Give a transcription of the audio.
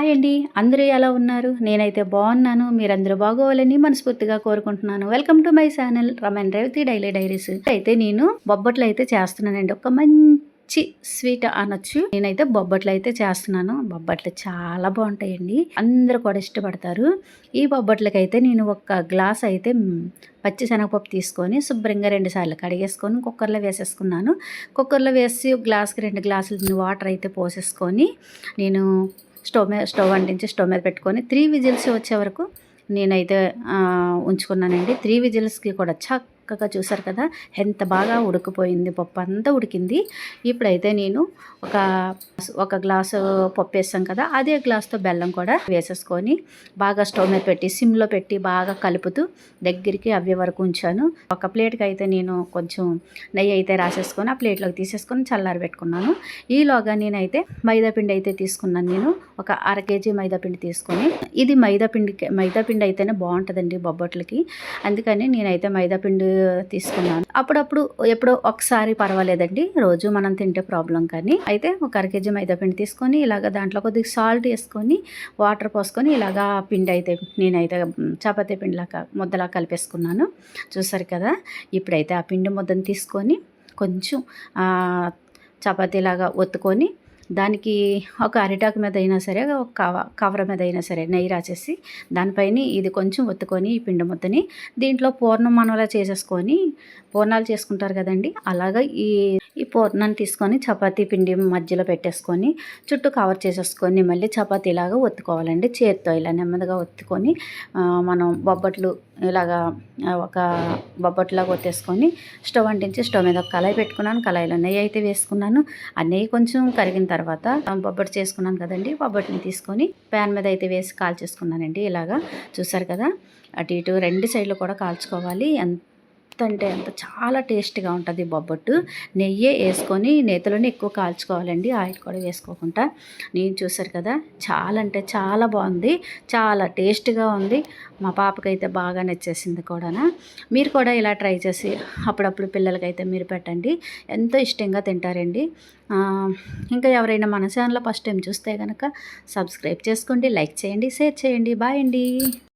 Hi అండి. అందరూ ఎలా ఉన్నారు? నేనైతే బాగున్నాను. మీరందరూ బాగోవాలని మనస్ఫూర్తిగా కోరుకుంటున్నాను. Welcome to my channel Raman Revathi daily diaries అయితే నేను బొబ్బట్లు అయితే చేస్తున్నానండి. ఒక మంచి స్వీట్ అనొచ్చు. నేనైతే బొబ్బట్లు అయితే చేస్తున్నాను. బొబ్బట్లు చాలా బాగుంటాయండి. అందరూ కూడా ఇష్టపడతారు. ఈ బొబ్బట్లకైతే నేను ఒక గ్లాస్ అయితే పచ్చిశనగపప్పు పచ్చి శనగపప్పు తీసుకొని శుభ్రంగా రెండు సార్లు కడిగేసుకొని కుక్కర్లో వేసేసుకున్నాను. కుక్కర్లో వేసి గ్లాస్కి రెండు గ్లాసులు వాటర్ అయితే పోసేసుకొని నేను స్టవ్ మీద స్టవ్ అంటించి స్టవ్ మీద పెట్టుకొని త్రీ విజిల్స్ వచ్చే వరకు నేనైతే ఉంచుకున్నానండి. త్రీ విజిల్స్కి కూడా చక్కగా చూసారు కదా ఎంత బాగా ఉడికిపోయింది పప్పు అంతా ఉడికింది. ఇప్పుడైతే నేను ఒక ఒక గ్లాసు పప్పు వేసాం కదా అదే గ్లాస్తో బెల్లం కూడా వేసేసుకొని బాగా స్టవ్ మీద పెట్టి సిమ్లో పెట్టి బాగా కలుపుతూ దగ్గరికి అవే వరకు ఉంచాను. ఒక ప్లేట్కి అయితే నేను కొంచెం నెయ్యి అయితే రాసేసుకొని ఆ ప్లేట్లోకి తీసేసుకొని చల్లారి పెట్టుకున్నాను. ఈలోగా నేనైతే మైదాపిండి అయితే తీసుకున్నాను నేను. ఒక అర కేజీ మైదాపిండి తీసుకొని ఇది మైదాపిండి మైదాపిండి మైదా పిండి అయితేనే బాగుంటుందండి బొబ్బట్లకి. అందుకని నేనైతే మైదాపిండి తీసుకున్నాను. అప్పుడప్పుడు ఎప్పుడో ఒకసారి పర్వాలేదండి రోజు మనం తింటే ప్రాబ్లం కానీ. అయితే ఒక అర కేజీ మైదాపిండి తీసుకొని ఇలాగ దాంట్లో కొద్దిగా సాల్ట్ వేసుకొని వాటర్ పోసుకొని ఇలాగా పిండి అయితే నేనైతే చపాతీ పిండిలాగా ముద్దలా కలిపేసుకున్నాను. చూసారు కదా ఇప్పుడైతే ఆ పిండి ముద్దను తీసుకొని కొంచెం చపాతీలాగా ఒత్తుకొని దానికి ఒక అరిటాకు మీద అయినా సరే ఒక కవ కవర మీద అయినా సరే నెయ్యి రాసేసి దానిపైన ఇది కొంచెం ఒత్తుకొని ఈ పిండి ముద్దని దీంట్లో పూర్ణం మనలా చేసేసుకొని పూర్ణాలు చేసుకుంటారు కదండి అలాగా ఈ ఈ పూర్ణాన్ని తీసుకొని చపాతీ పిండి మధ్యలో పెట్టేసుకొని చుట్టూ కవర్ చేసేసుకొని మళ్ళీ చపాతీలాగా ఒత్తుకోవాలండి. చేతితో ఇలా నెమ్మదిగా ఒత్తుకొని మనం బొబ్బట్లు ఇలాగా ఒక బొబ్బట్లాగా ఒత్తేసుకొని స్టవ్ అంటించి స్టవ్ మీద ఒక కళాయి పెట్టుకున్నాను. కళాయిలో నెయ్యి అయితే వేసుకున్నాను. ఆ నెయ్యి కొంచెం కరిగిన తర్వాత తర్వాత బొబ్బట్లు చేసుకున్నాను కదండి. బొబ్బట్ని తీసుకొని ప్యాన్ మీద అయితే వేసి కాల్చేసుకున్నానండి. ఇలాగా చూసారు కదా? అటు ఇటు రెండు సైడ్లు కూడా కాల్చుకోవాలి. ఎంత అంటే అంత చాలా టేస్ట్గా ఉంటుంది బొబ్బట్టు. నెయ్యే వేసుకొని నేతిలోనే ఎక్కువ కాల్చుకోవాలండి. ఆయిల్ కూడా వేసుకోకుండా. నేను చూసారు కదా చాలా అంటే చాలా బాగుంది. చాలా టేస్ట్గా ఉంది. మా పాపకైతే బాగా నచ్చేసింది కూడా మీరు కూడా ఇలా ట్రై చేసి అప్పుడప్పుడు పిల్లలకైతే మీరు పెట్టండి. ఎంతో ఇష్టంగా తింటారండి. ఇంకా ఎవరైనా మన ఛానల్ ఫస్ట్ టైం చూస్తే కనుక సబ్స్క్రైబ్ చేసుకోండి లైక్ చేయండి షేర్ చేయండి. బాయ్ అండి.